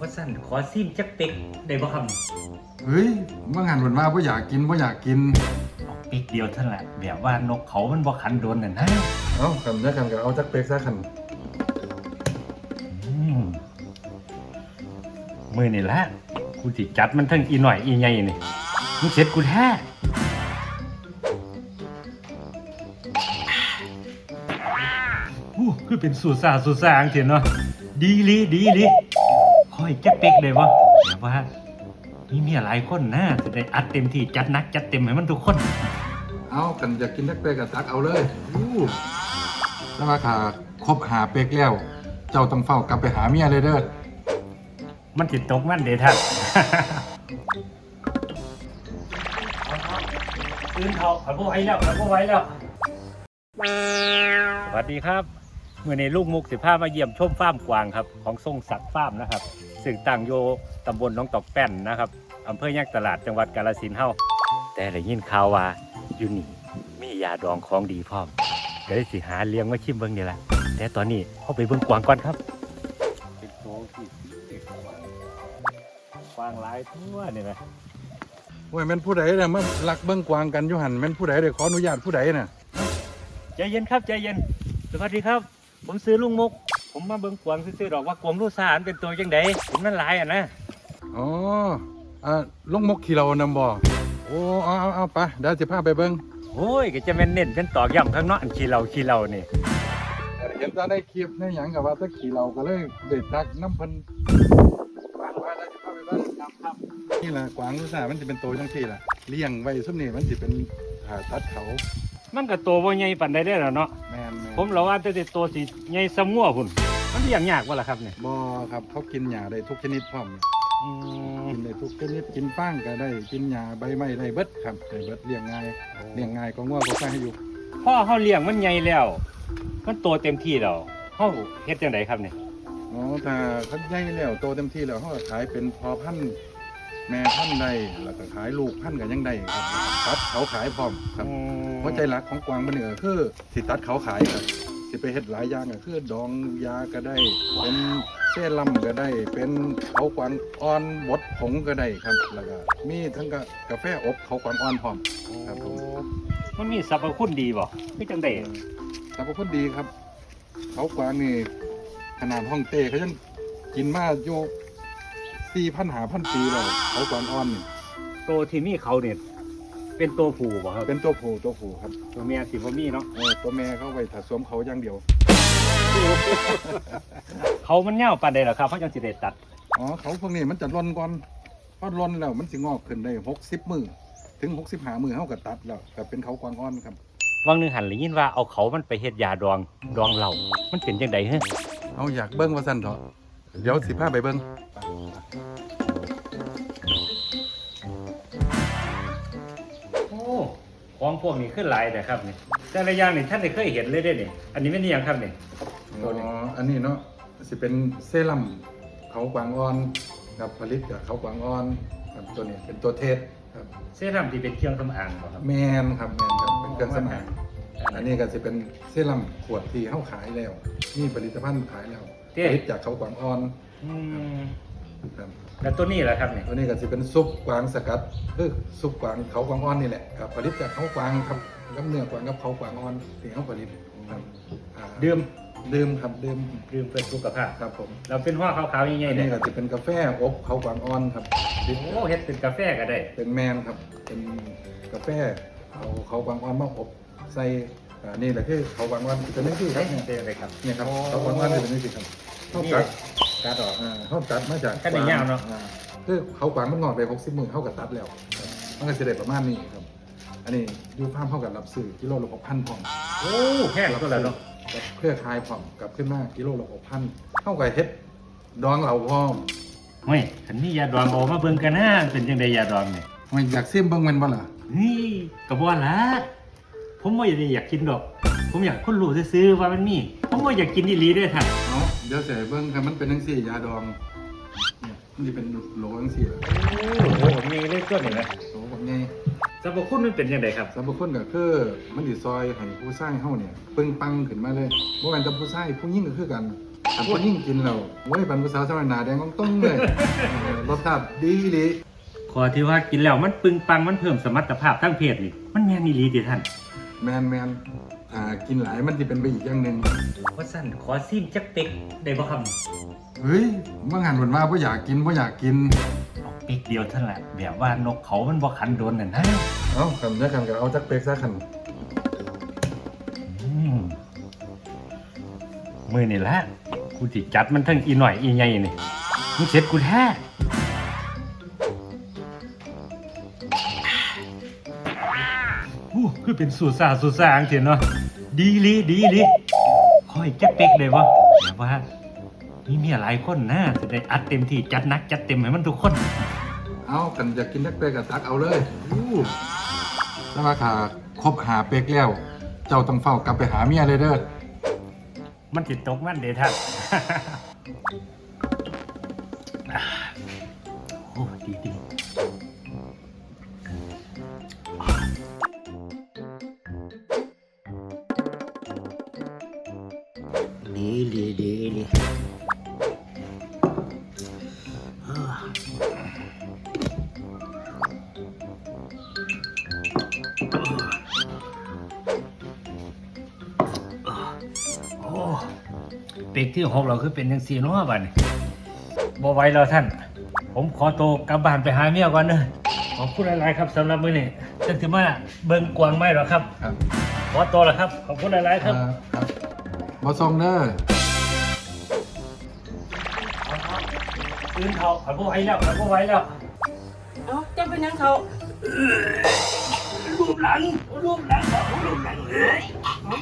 ว่าสั้นขอซิมจักเป็กได้บ่ครับเฮ้ยเมื่องานวันมาพ่อยากกินพ่อยากกิน เอาเป็กเดียวเท่านั้นแหละแบบว่านกเขามันบ่ขันโดนน่ะนะเอ้าขันจะขันก็เอาจักเป็กซะขันอืมมือนี่ละกูสิจัดมันทั้งอีหน่อยอีใหญ่นี่มึงเสร็จกูแท้อู้คือเป็นสูตรซาสูตรซาอังเถียนเนาะดีลีดีลี คอยจักเป็กได้บ่แบบว่ามีเมียหลายคนนะจะได้อัดเต็มที่จัดหนักจัดเต็มให้มันทุกคน เอากันอยากกินจักเป็กก็ตักเอาเลยอู้ถ้ามาขาครบหาเป็กแล้ว เจ้าต้องเฝ้ากลับไปหาเมียเลยเด้อ มันติดตกมันเดท่านตื่นเขาขับไหว้แล้วขับไหว้แล้ว สวัสดีครับเมื่อในลูกมุกสิพามาเยี่ยมชมฟาร์มกวางครับ ของทรงศักดิ์ฟาร์มนะครับ ซึ่งตั้งโยตำบลหน้องตอกแป้นนะครับอำเภอยางตลาดจังหวัดกาฬสินธุ์เฮาแต่ได้ยินข่าวว่าอยู่นี่มียาดองของดีพร้อมก็เลยสิหาเลี้ยงมาชิมเบิ่งนี่แหละแต่ตอนนี้เข้าไปเบิ่งกวางก่อนครับเป็นโตที่เด็กกวางกวางหลายทั่วนี่นะโอ้ยแม่นผู้ใดเนี่ยมาลักเบิ้งกวางกันอยู่หันแม่นผู้ใดเด้ขออนุญาตผู้ใดน่ะใจเย็นครับใจเย็นสวัสดีครับ ผมซื้อลุงมุก ผมมาเบิ่งกวางซื้อๆดอกว่ากวางลูกสารเป็นตัวจังไดผมนั่นหลายอะนะอ๋ออ่าลงมกขี่เรานำบ่โอ้เอาเอาเอาไปเดี๋ยวสิพาไปเบิ้งโอ้ยก็จะแม่นเน้นเป็นตอกย้ำข้างนอกอันขี้เราขี้เรานี่เห็นตาได้คลิปในหยังกับว่าตะขี่เราก็เลยเด็ดทักน้ำเพันกวางว่าได้สิพาไปเบิ้งครับนี่ล่ะกวางลูกสาวมันจะเป็นตัวจังซี่ล่ะเลี้ยงไว้ซุมนี่มันสิเป็นผ่าตัดเขา มันก็ตัวบ่ใหญ่ปานใดได้อแล้วเนาะแม่ นๆผมเราว่าแต่ตัวสิใหญ่ซะมั่วพุ่นมันเลี้ยงยากบ่ล่ะครับเนี่ยบ่ครับเขากินหญ้าได้ทุกชนิดพร้อมอืมกินได้ทุกชนิดกินฟางก็ได้กินหญ้าใบไม้ได้เบิดครับได้เบิดเลี้ยงง่ายเลี้ยงง่ายก็งัวก็ควายให้อยู่พ่อเฮาเลี้ยงมันใหญ่แล้ว มันโตเต็มที่แล้วเฮาเฮ็ดจังไดครับเนี่ยอ๋อถ้าเขาใหญ่แล้วโตเต็มที่แล้วเขาก็ขายเป็นพอพันธุ์ แม่พันธุ์ได้แล้วก็ขายลูกพันธุ์ก็ยังได้ครับตัดเขาขายพร้อมครับอืมหัวใจหลักของกวางมันนี่ก็คือสิตัดเขาขายครับสิไปเฮ็ดหลายอย่างก็คือดองยาก็ได้ เป็นเส้ลัมก็ได้ เป็นเขากวางอ่อนบดผงก็ได้ครับแล้วก็มีทั้งกะกาแฟอบเขากวางอ่อนพร้อมครับผมมันมีสรรพคุณดีบ่คือจังได๋แต่พวกคนดีครับ เขากวางนี่ขนาดห้องเต้เขายังกินมาอยู่ สี่พันหาพันปีแล้วเขากวางอ่อนนี่ตัวที่มีเขาเนี่ยเป็นตัวผู้บ่ครับ เป็นตัวผู้ตัวผู้ครับตัวเมียสิบ่มีเนาะเออตัวแม่เขาไปถัดสวมเขาอย่างเดียว เขามันเหี่ยวปานใดล่ะครับเขาจังสิได้ตัด อ๋อเขาพวกนี้มันจะร่อนก่อนพอร่อนแล้วมันสิงอกขึ้นได้หกสิบมือถึงหกสิบหามือเขาก็ตัดแล้วก็เป็นเขากวางอ่อนครับ วังหนึงหันได้ยินว่าเอาเขามันไปเฮ็ดยาดองดองเหล้ามันเป็นจังไดเฮ้เอาอยากเบิ้งว่าสั้นเถอะ เดี๋ยวสิพาไปเบิ้งโอ้ของพวกนี้ขึ้นหลายแต่ครับนี่แต่ละอย่างนี่ท่านได้เคยเห็นเลยเด้นี่อันนี้เป็นอีหยังครับนี่อ๋ออันนี้เนาะสิเป็นเซรั่มเขากวางอ่อนครับผลิตจากเขากวางอ่อนครับตัวนี้เป็นตัวเทสครับเซรั่มที่เป็นเครื่องสำอางบ่ครับแมนครับแมนครับเป็นเครื่องสำอาง อันนี้ก็จะเป็นเซรั่มขวดที่เขาขายแล้วนี่ผลิตภัณฑ์ขายแล้วผลิตจากเขากวางอ่อนอืมครับแล้วตัวนี้ล่ะครับนี่ตัวนี้ก็จะเป็นซุปกวางสกัดคือซุปกวางเขากวางอ่อนนี่แหละครับผลิตจากเขากวางครับกับเนื้อกวางกับเขากวางอ่อนที่เขาผลิตครับอ่าดื่มดื่มครับดื่มดื่มเพื่อสุขภาพ ครับผมเราเป็นห่อขาวๆใหญ่อันๆเนี่นี้ยก็จะเป็นกาแฟอบเขากวางอ่อนครับโอ้เฮ็ดเป็นกาแฟก็ได้ เป็นแมนครับ เป็นกาแฟ เอาเขากวางอ่อนมาอบใส่อ่านี่แหละคือเขากวางอ่อนเป็นนี่ที่ครับเนี่ยเป็นอะไรครับเนี่ยครับเขากวางอ่อนเป็นนี่ที่ครับเขานี่ตัดการดอกอ่าเขาตัดมาจากกันได้ยาวเนอะอ่คือเขากวางมันงอกไปหกสิบมือเขากับตัดแล้วครับมันก็จะได้ประมาณนี้ครับ อันนี้อยูฟาร์มเขากับรับซื้อกิโลละหกพันพร้อมโอ้แพงก็แล้วเนาะกับเครือข่ายพร้อมกลับขึ้นมากิโลละหกพันเข้ากับเฮ็ดดองเหล่าพร้อมเฮ้ยคันนี้ยาดองออกมาเบิ่งกันนะเป็นจังไดยาดองนี่มันอยากซิมเบิ่งแมันบ่ล่ะ นี่ก็บ่ละผมบ่ได้อยากกินดอก ผมอยากคนรู้ซื่อๆว่ามันมี ผมบ่อยากกินอีหลีเด้อท่านเนาะเดี๋ยวเสียเบิ่งครับมันเป็นจังซี่ยาดองเนี่ยมันสิเป็นโหลจังซี่ล่ะโอ้โหผมมีเลยตัวนี้นะโหลแบบนี้สรรพคุณมันเป็นจังไดครับ สรรพคุณก็คือมันสิซอยให้ผู้ชายเฮาเนี่ยปึงปังขึ้นมาเลยบ่แม่นแต่ผู้ชายผู้หญิงก็คือกันแต่คนยิ่งกินเราเว้ยปันภาษาวสมัยหนาแดงต้องๆเลยเออรสชาติดีดีข อที่ว่ากินแล้วมันปึงปังมันเพิ่มสมรรถภาพทั้งเพศนี่มันแม่นอีหลีติท่านแมนแมนอ่ากินหลายมันจะเป็นไปอีกอย่างหนึ่งว่าสั่นขอซิมจักเป็กได้บ่ครับเฮ้ยเมื่อหันวันว่าพ่อยากกินพ่อยากกิน เอาเป็กเดียวเท่านั้นแหละแบบว่านกเขามันบ่ขันโดนน่ะนะเอ้าคำนี้คำกับเอาจักเป๊กซะคันอืมมือนี่แหละกูสิจัดมันทั้งอีหน่อยอีใหญ่นี่มึงเสร็จกูแท้ คือเป็นสูตรซาสูตรซาอังเถียนเนาะดีลีดีลีคอยจักเป็กได้บ่แบบว่ามีเมียหลายคนนะจะได้อัดเต็มที่จัดหนักจัดเต็มให้มันทุกคน เอาคันอยากกินจักเป๊กกับตักเอาเลยอู้ถ้าว่าขาครบหาเป๊กแล้ว เจ้าต้องเฝ้ากลับไปหาเมียเลยเด้อมันติดตกมันเดท่านอ่าโอ้ดีดี ดีดีดีดีโอ้เป็กที่หกเราคือเป็นยังสี่น้อบันบ่ไหวแล้วท่าน ผมขอตัวกลับบ้านไปหาเมียก่อนเนอะขอบคุณหลายๆครับสำหรับมื้อนี้จังสิมาเบิ่งกวางไม่หรอครับครับขอตัวแล้วครับ ขอบคุณหลายๆครับ อ่าครับบ่ส่งเด้อตื่นเขาขับไว้แล้วขับไว้แล้วเอ้าเจ้าเป็นยังเขารูปหลังรูปหลังรูปหลังเลยเอ้า